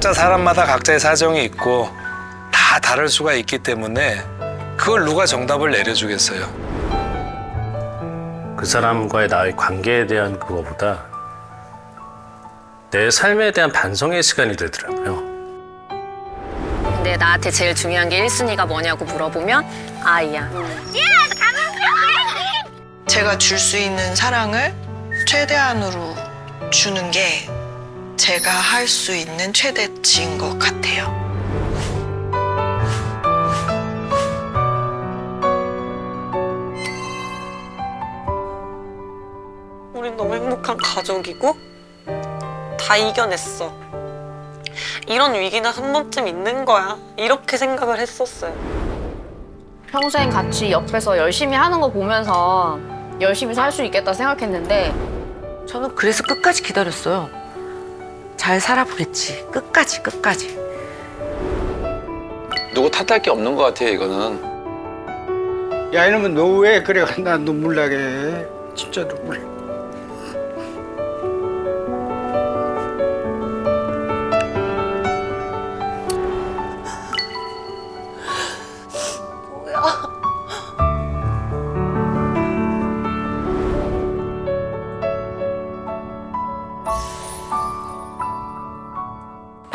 각자 사람마다 각자의 사정이 있고 다 다를 수가 있기 때문에 그걸 누가 정답을 내려주겠어요. 그 사람과의 나의 관계에 대한 그거보다 내 삶에 대한 반성의 시간이 되더라고요. 근데 나한테 제일 중요한 게 1순위가 뭐냐고 물어보면 아이야. 제가 줄 수 있는 사랑을 최대한으로 주는 게 제가 할 수 있는 최대치인 것 같아요. 우린 너무 행복한 가족이고 다 이겨냈어. 이런 위기는 한 번쯤 있는 거야. 이렇게 생각을 했었어요. 평생 같이 옆에서 열심히 하는 거 보면서 열심히 살 수 있겠다 생각했는데 저는 그래서 끝까지 기다렸어요. 잘 살아보겠지. 끝까지, 끝까지. 누구 탓할 게 없는 것 같아요 이거는 야 이놈은 너 왜 그래 나 눈물 나게 해. 진짜 눈물 나.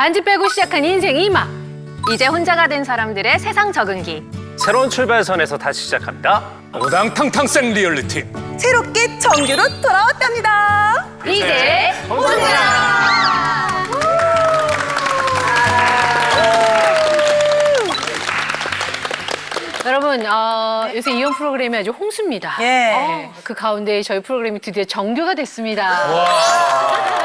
반지 빼고 시작한 인생 이막 이제 혼자가 된 사람들의 세상 적응기. 새로운 출발선에서 다시 시작합니다. 우당탕탕 생 리얼리티. 새롭게 정규로 돌아왔답니다. 이제 여러분, 어, 요새 이혼 프로그램이 아주 홍수입니다. 예. 어, 그 가운데 저희 프로그램이 드디어 정규가 됐습니다.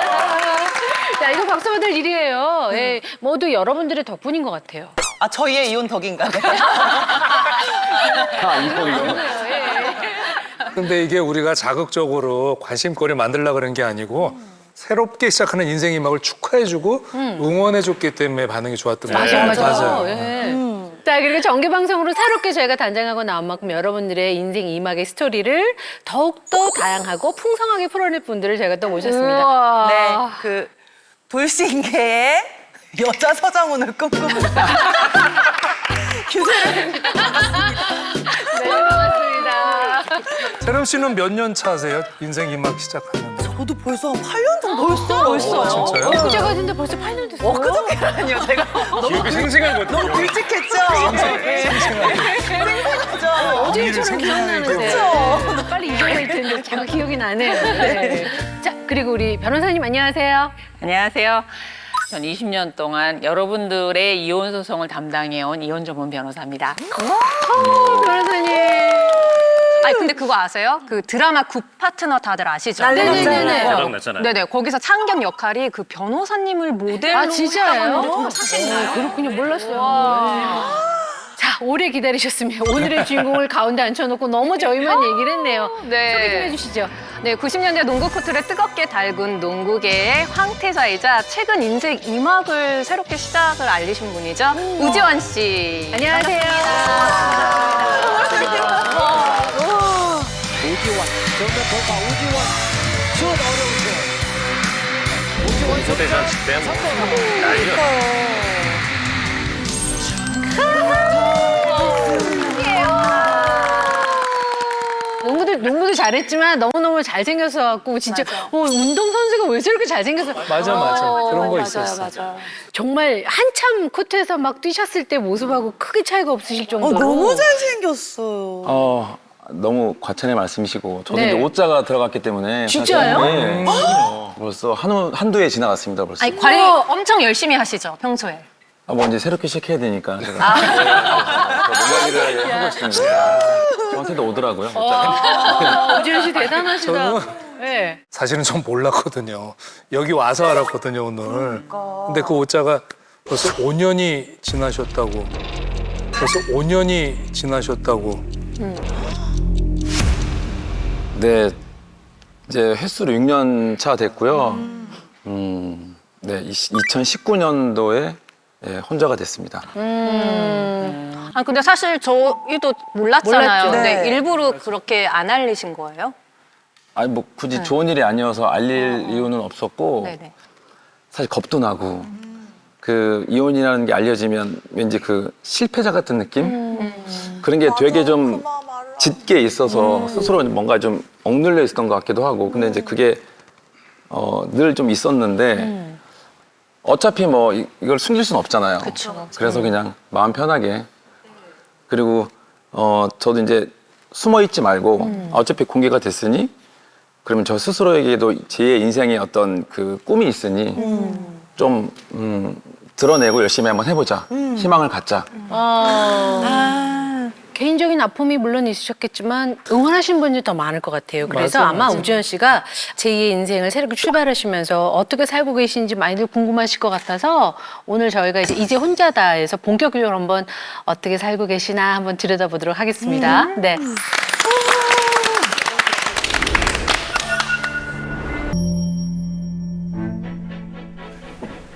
자, 이거 박수 받을 일이에요. 예, 모두 여러분들의 덕분인 것 같아요. 아, 저희의 이혼 덕인가요? 근데 이게 우리가 자극적으로 관심거리 만들려고 그런 게 아니고 새롭게 시작하는 인생 이막을 축하해주고 응원해줬기 때문에 반응이 좋았던 거예요. 맞아요, 맞아요. 맞아요. 예. 자, 그리고 정규 방송으로 새롭게 저희가 단장하고 나온 만큼 여러분들의 인생 이막의 스토리를 더욱더 다양하고 풍성하게 풀어낼 분들을 저희가 또 모셨습니다. 네. 그 돌싱계의 여자 서장훈을 꿈꿉니다. 규세를 네, 반갑습니다. 세럼 씨는 몇 년 차세요? 인생 이막 시작하는. 저도 벌써 한 8년 정도 벌써 벌써. 진짜요? 엊그제 같은데 벌써 8년 됐어요. 엊그저께라니요. 제가 기억이 생생한 것 같아요. 너무 굵직했죠? 생생하죠? 어제처럼 기억나는데. 그쵸? 빨리 잊어버릴 텐데 자꾸 기억이 나네요. 네. 자, 그리고 우리 변호사님 안녕하세요. 안녕하세요. 전 20년 동안 여러분들의 이혼 소송을 담당해온 이혼 전문 변호사입니다. 변호사님. 아니 근데 그거 아세요? 그 드라마 굿 파트너 다들 아시죠? 네네네네. 대박 났잖아요. 네네 거기서 창경 역할이 그 변호사님을 모델로 아, 진짜예요? 했다고 하는데 정말 사실인가요? 그렇군요. 몰랐어요. 네. 자, 오래 기다리셨으면 오늘의 주인공을 가운데 앉혀놓고 너무 저희만 얘기를 했네요. 네. 소개 좀 해주시죠. 네, 90년대 농구 코트를 뜨겁게 달군 농구계의 황태자이자 최근 인생 이막을 새롭게 시작을 알리신 분이죠. 우지원 씨. 안녕하세요. 공소 대잔치 때뭐 난리였어요. 농구들, 농구도 잘했지만 너무너무 잘생겨서 갖고 진짜 어, 운동 선수가 왜 저렇게 잘생겨서 맞아, 맞아. 그런 거 있었어. 맞아요. 정말 한참 코트에서 막 뛰셨을 때 모습하고 크게 차이가 없으실 정도로 너무 잘생겼어요. 어 너무 과찬의 말씀이시고 저도 네. 이제 오자가 들어갔기 때문에 진짜요? 사실, 네. 벌써 한우 한두 해 지나갔습니다 벌써 아니, 관리 엄청 열심히 하시죠, 평소에. 아, 뭐 이제 새롭게 시작해야 되니까 제가 뭔가 일을 하고 있습니다 저한테도 오더라고요 오자가 오지현 씨 대단하시다. 저는 네. 사실은 전 몰랐거든요. 여기 와서 알았거든요, 오늘. 근데 그 오자가 벌써 5년이 지나셨다고. 벌써 5년이 지나셨다고. 네 이제 횟수로 6년 차 됐고요 음, 네 2019년도에 예, 혼자가 됐습니다 아 근데 사실 저희도 몰랐잖아요. 몰랐죠. 근데 네. 일부러 그렇게 안 알리신 거예요? 아니 뭐 굳이 좋은 일이 아니어서 알릴 이유는 없었고 네네. 사실 겁도 나고 그 이혼이라는 게 알려지면 왠지 그 실패자 같은 느낌? 그런 게 되게 좀 짙게 있어서 스스로 뭔가 좀 억눌려 있었던 것 같기도 하고 근데 이제 그게 어, 늘 좀 있었는데 어차피 뭐 이, 걸 숨길 수는 없잖아요. 그래서 그냥 마음 편하게. 그리고 어 저도 이제 숨어 있지 말고 어차피 공개가 됐으니 그러면 저 스스로에게도 제 인생의 어떤 그 꿈이 있으니 좀 음, 드러내고 열심히 한번 해보자. 희망을 갖자 개인적인 아픔이 물론 있으셨겠지만 응원하신 분이 더 많을 것 같아요. 그래서 맞아, 아마 맞아. 우지현 씨가 제2의 인생을 새롭게 출발하시면서 어떻게 살고 계신지 많이들 궁금하실 것 같아서 오늘 저희가 이제 이제 혼자다에서 본격적으로 한번 어떻게 살고 계시나 한번 들여다보도록 하겠습니다. 네.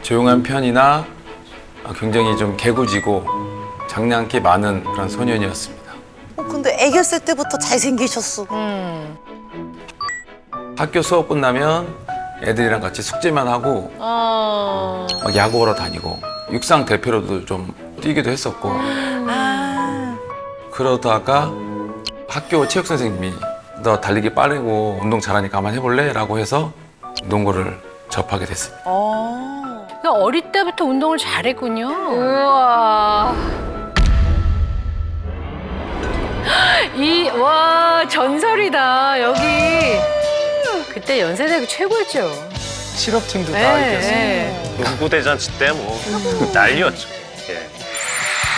조용한 편이나 굉장히 좀 개구지고 장난기 많은 그런 소년이었습니다. 어, 근데 애겼을 때부터 잘생기셨어. 학교 수업 끝나면 애들이랑 같이 숙제만 하고 어... 막 야구 보러 다니고 육상 대표로도 좀 뛰기도 했었고 그러다가 학교 체육 선생님이 너 달리기 빠르고 운동 잘하니까 한번 해볼래? 라고 해서 농구를 접하게 됐습니다. 그러니까 어릴 때부터 운동을 잘했군요. 우와. 와, 전설이다, 여기. 그때 연세대가 최고였죠. 실업팀도 다 네, 이겼어요. 네. 농구 대잔치 때 뭐 난리였죠. 예.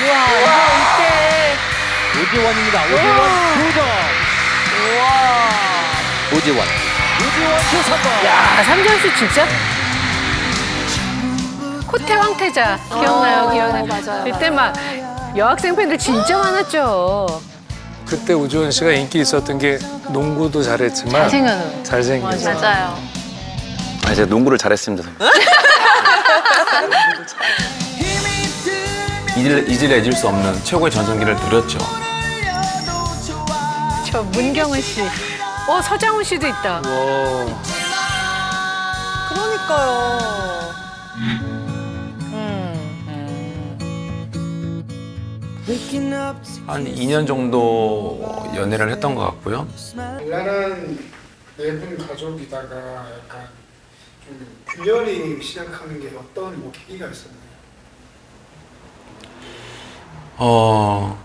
우와, 이거 이때. 오지원입니다. 오지원 두 점. 오지원. 오지원 슛한 번. 아, 삼전수 진짜? 코태 황태자. 기억나요, 기억나요. 맞아요. 그때 막 여학생 팬들 진짜 많았죠. 그때 우주원 씨가 인기 있었던 게 농구도 잘했지만 잘생겨서. 잘생겨서 맞아요. 아, 이제 농구를 잘했습니다. 잊을, 잊을 애질 수 없는 최고의 전성기를 누렸죠. 저 문경은 씨. 어, 서장훈 씨도 있다. 와, 그러니까요. 한 2년 정도 연애를 했던 것 같고요. 단란한 네분 가족이다가 약간 좀 균열이 시작하는 게 어떤 뭐 계기가 있었나요? 어,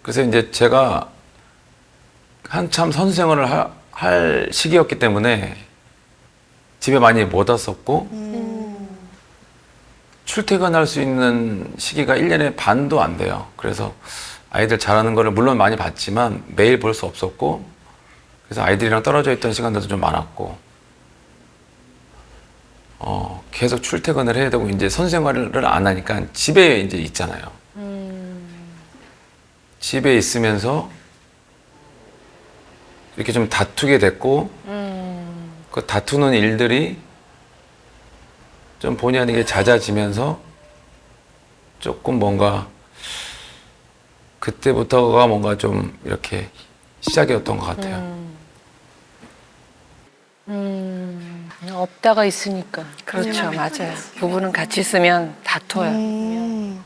그래서 이제 제가 한참 선생활을 하- 할 시기였기 때문에 집에 많이 못 왔었고, 출퇴근할 수 있는 시기가 1년에 반도 안 돼요. 그래서 아이들 잘하는 거를 물론 많이 봤지만 매일 볼 수 없었고, 그래서 아이들이랑 떨어져 있던 시간들도 좀 많았고, 어, 계속 출퇴근을 해야 되고 이제 선생활을 안 하니까 집에 이제 있잖아요. 집에 있으면서 이렇게 좀 다투게 됐고 그 다투는 일들이 좀 본의 아니게 잦아지면서 조금 뭔가 그때부터가 뭔가 좀 이렇게 시작이었던 것 같아요. 없다가 있으니까. 그렇죠, 맞아요. 부부는 같이 있으면 다퉈요.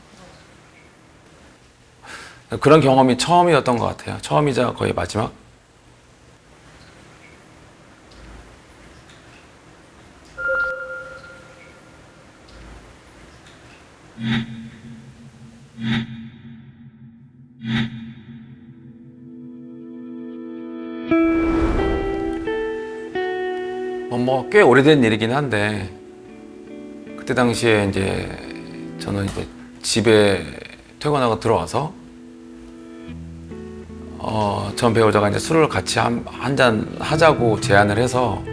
그런 경험이 처음이었던 것 같아요. 처음이자 거의 마지막. 뭐 꽤 오래된 일이긴 한데 그때 당시에 이제 저는 이제 집에 퇴근하고 들어와서 어, 전 배우자가 이제 술을 같이 한 잔 하자고 제안을 해서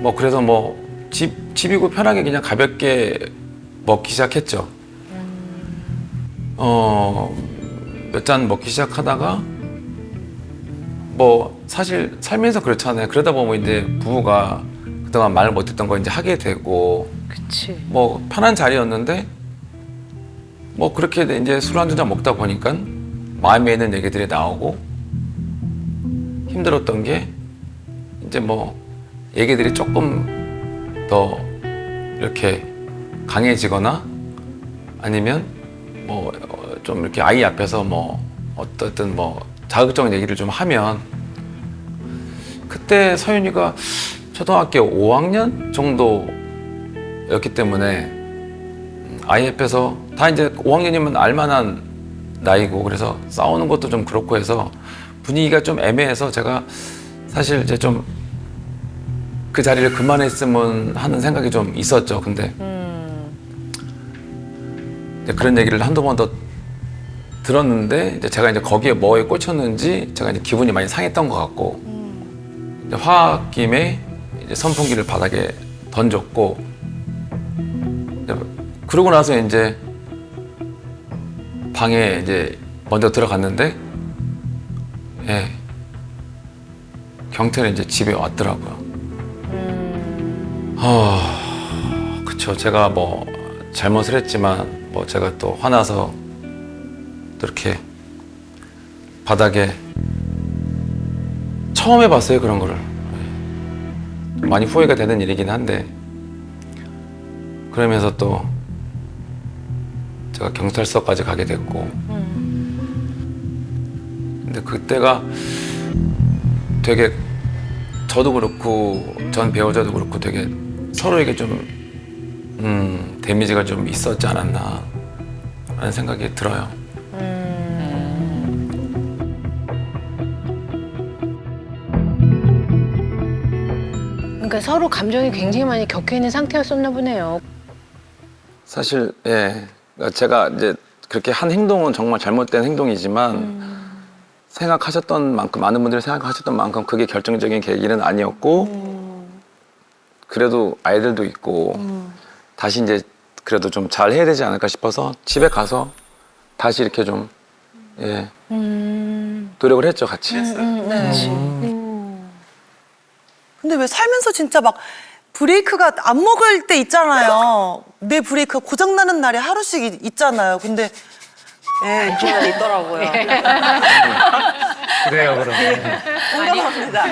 뭐 그래서 뭐 집, 집이고 편하게 그냥 가볍게 먹기 시작했죠. 어, 몇 잔 먹기 시작하다가 뭐 사실 살면서 그렇잖아요. 그러다 보면 이제 부부가 그동안 말 못했던 거 이제 하게 되고 그치. 뭐 편한 자리였는데 뭐 그렇게 이제 술 한 두 잔 먹다 보니까 마음에 있는 얘기들이 나오고 힘들었던 게 이제 뭐 얘기들이 조금 더 이렇게 강해지거나 아니면 뭐 좀 이렇게 아이 앞에서 뭐 어떻든 뭐 자극적인 얘기를 좀 하면 그때 서윤이가 초등학교 5학년 정도였기 때문에 음, 아이 앞에서 다 이제 5학년이면 알만한 나이고 그래서 싸우는 것도 좀 그렇고 해서 분위기가 좀 애매해서 제가 사실 이제 좀 그 자리를 그만했으면 하는 생각이 좀 있었죠. 근데 이제 그런 얘기를 한두 번 더 들었는데 이제 제가 이제 거기에 뭐에 꽂혔는지 제가 이제 기분이 많이 상했던 것 같고 이제 화학김에 이제 선풍기를 바닥에 던졌고 이제 그러고 나서 이제 방에 이제 먼저 들어갔는데 예 경태는 이제 집에 왔더라고요. 아 그쵸. 제가 뭐 잘못을 했지만 뭐 제가 또 화나서 또 이렇게 바닥에 처음 해봤어요 그런 거를 예. 많이 후회가 되는 일이긴 한데 그러면서 또 제가 경찰서까지 가게 됐고 근데 그때가 되게 저도 그렇고 전 배우자도 그렇고 되게 서로에게 좀 음, 데미지가 좀 있었지 않았나 라는 생각이 들어요. 그러니까 서로 감정이 굉장히 많이 격해 있는 상태였었나 보네요. 사실 예 그러니까 제가 이제 그렇게 한 행동은 정말 잘못된 행동이지만 생각하셨던 만큼 많은 분들이 생각하셨던 만큼 그게 결정적인 계기는 아니었고 그래도 아이들도 있고 다시 이제 그래도 좀 잘 해야 되지 않을까 싶어서 집에 가서 다시 이렇게 좀 예, 노력을 했죠 같이. 근데 왜 살면서 진짜 막 브레이크가 안 먹을 때 있잖아요. 내 브레이크가 고장나는 날이 하루씩 있- 있잖아요. 근데 예, 날 있더라고요. 그래요, 그럼. 공감합니다.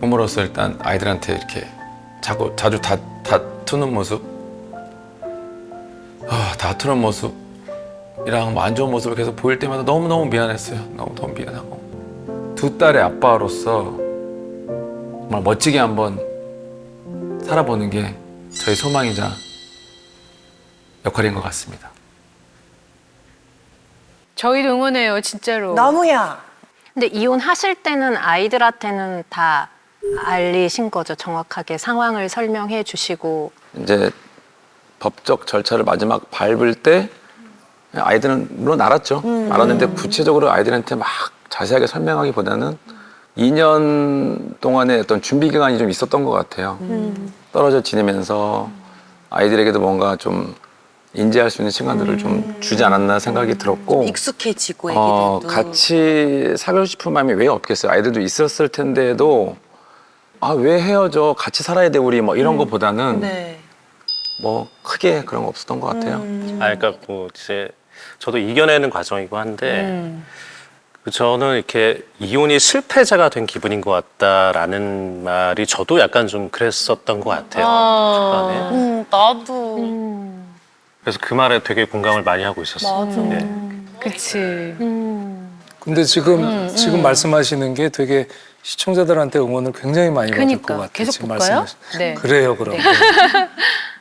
부모로서 일단 아이들한테 이렇게 자꾸 자주 다, 다투는 모습, 아, 다투는 모습이랑 뭐안 좋은 모습을 계속 보일 때마다 너무 너무 미안했어요. 너무 너무 미안하고 두 딸의 아빠로서 정말 멋지게 한번 살아보는 게 저희 소망이자 역할인 것 같습니다. 저희도 응원해요, 진짜로. 나무야. 근데 이혼하실 때는 아이들한테는 다 알리신 거죠. 정확하게 상황을 설명해 주시고. 이제 법적 절차를 마지막 밟을 때 아이들은 물론 알았죠. 알았는데 구체적으로 아이들한테 막 자세하게 설명하기보다는 2년 동안의 어떤 준비 기간이 좀 있었던 것 같아요. 떨어져 지내면서 아이들에게도 뭔가 좀 인지할 수 있는 시간들을 좀 주지 않았나 생각이 들었고 익숙해지고 어, 애기들도. 같이 사귀고 싶은 마음이 왜 없겠어요? 아이들도 있었을 텐데도 아 왜 헤어져? 같이 살아야 돼 우리 뭐 이런 거보다는 네. 뭐 크게 그런 거 없었던 것 같아요. 아, 그러니까 뭐 이제 저도 이겨내는 과정이고 한데 그 저는 이렇게 이혼이 실패자가 된 기분인 것 같다라는 말이 저도 약간 좀 그랬었던 것 같아요. 초반에. 음, 나도. 그래서 그 말에 되게 공감을 많이 하고 있었어요. 맞아. 네. 그치. 근데 지금 지금 말씀하시는 게 되게 시청자들한테 응원을 굉장히 많이 받을 그러니까. 것 같아요. 계속 지금 볼까요? 말씀하신- 네. 그래요, 그럼.